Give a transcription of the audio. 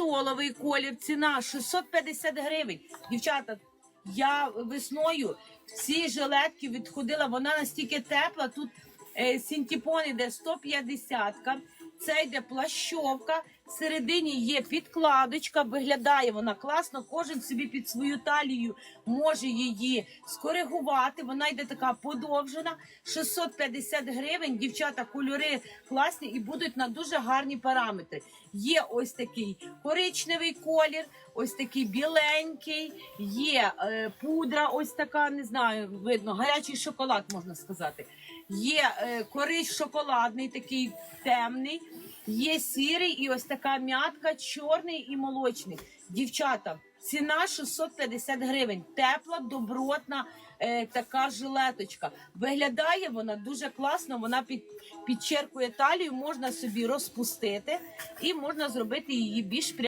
ментоловий колір, ціна 650 гривень. Дівчата, я весною ці жилетки відходила, вона настільки тепла. Тут е, синтепон іде 150 це йде плащовка. Всередині є підкладочка, виглядає вона класно. Кожен собі під свою талію може її скоригувати. Вона йде така подовжена, 650 гривень. Дівчата, кольори класні і будуть на дуже гарні параметри. Є ось такий коричневий колір, ось такий біленький, є е, пудра, ось така, не знаю, видно, гарячий шоколад можна сказати. Є е, корич шоколадний, такий темний, є сірий і ось така м'ятка, чорний і молочний. Дівчата, ціна 650 гривень. Тепла, добротна е, така жилеточка. Виглядає вона дуже класно. Вона під, підчеркує талію, можна собі розпустити і можна зробити її більш